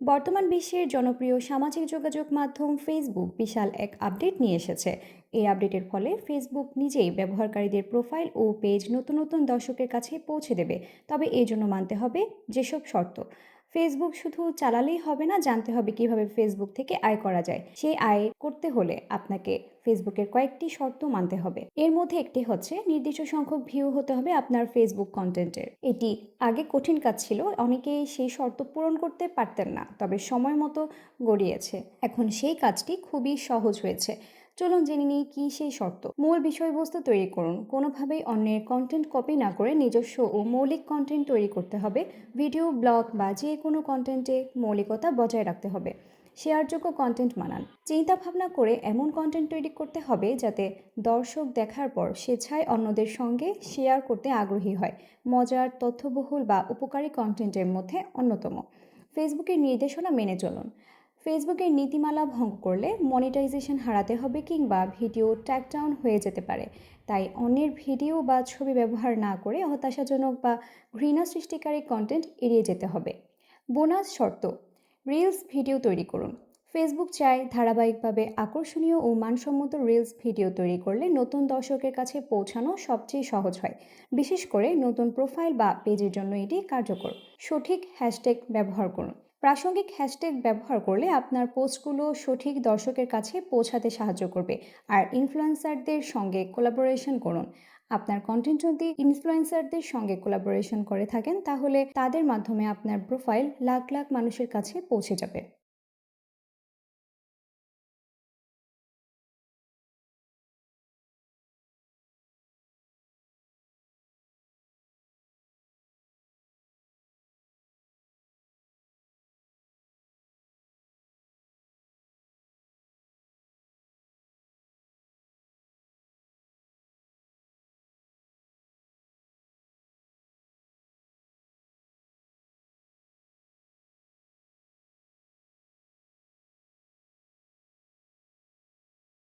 বর্তমান বিশ্বের জনপ্রিয় সামাজিক যোগাযোগ মাধ্যম ফেসবুক বিশাল এক আপডেট নিয়ে এসেছে। এই আপডেটের ফলে ফেসবুক নিজেই ব্যবহারকারীদের প্রোফাইল ও পেজ নতুন নতুন দর্শকের কাছে পৌঁছে দেবে। তবে এই জন্য মানতে হবে যেসব শর্ত। ফেসবুক শুধু চালালেই হবে না, জানতে হবে কীভাবে ফেসবুক থেকে আয় করা যায়। সেই আয় করতে হলে আপনাকে ফেসবুকের কয়েকটি শর্ত মানতে হবে। এর মধ্যে একটি হচ্ছে, নির্দিষ্ট সংখ্যক ভিউ হতে হবে আপনার ফেসবুক কন্টেন্টের এটি আগে কঠিন কাজ ছিল, অনেকেই সেই শর্ত পূরণ করতে পারতেন না, তবে সময় মতো গড়িয়েছে। এখন সেই কাজটি খুবই সহজ হয়েছে। চলুন জেনে নিই কি সেই শর্ত। মূল বিষয়বস্তু তৈরি করুন। কোনোভাবেই অন্যের কন্টেন্ট কপি না করে নিজস্ব ও মৌলিক কন্টেন্ট তৈরি করতে হবে। ভিডিও ব্লগ বা যে কোনো কন্টেন্টে মৌলিকতা বজায় রাখতে হবে। শেয়ারযোগ্য কন্টেন্ট মানান চিন্তা ভাবনা করে এমন কন্টেন্ট তৈরি করতে হবে যাতে দর্শক দেখার পর স্বেচ্ছায় অন্যদের সঙ্গে শেয়ার করতে আগ্রহী হয়। মজার, তথ্যবহুল বা উপকারী কন্টেন্টের মধ্যে অন্যতম। ফেসবুকের নির্দেশনা মেনে চলুন। ফেসবুকের নীতিমালা ভঙ্গ করলে মনিটাইজেশন হারাতে হবে কিংবা ভিডিও ট্যাকডাউন হয়ে যেতে পারে। তাই অন্যের ভিডিও বা ছবি ব্যবহার না করে হতাশাজনক বা ঘৃণা সৃষ্টিকারী কন্টেন্ট এড়িয়ে যেতে হবে। বোনাস শর্ত রিলস ভিডিও তৈরি করুন। ফেসবুক চায় ধারাবাহিকভাবে আকর্ষণীয় ও মানসম্মত রিলস ভিডিও তৈরি করলে নতুন দর্শকের কাছে পৌঁছানো সবচেয়ে সহজ হয়। বিশেষ করে নতুন প্রোফাইল বা পেজের জন্য এটি কার্যকর। সঠিক হ্যাশট্যাগ ব্যবহার করুন। প্রাসঙ্গিক হ্যাশট্যাগ ব্যবহার করলে আপনার পোস্টগুলো সঠিক দর্শকের কাছে পৌঁছাতে সাহায্য করবে। আর ইনফ্লুয়েন্সারদের সঙ্গে কোলাবোরেশন করুন। আপনার কন্টেন্ট যদি ইনফ্লুয়েন্সারদের সঙ্গে কোলাবোরেশন করে থাকেন, তাহলে তাদের মাধ্যমে আপনার প্রোফাইল লাখ লাখ মানুষের কাছে পৌঁছে যাবে।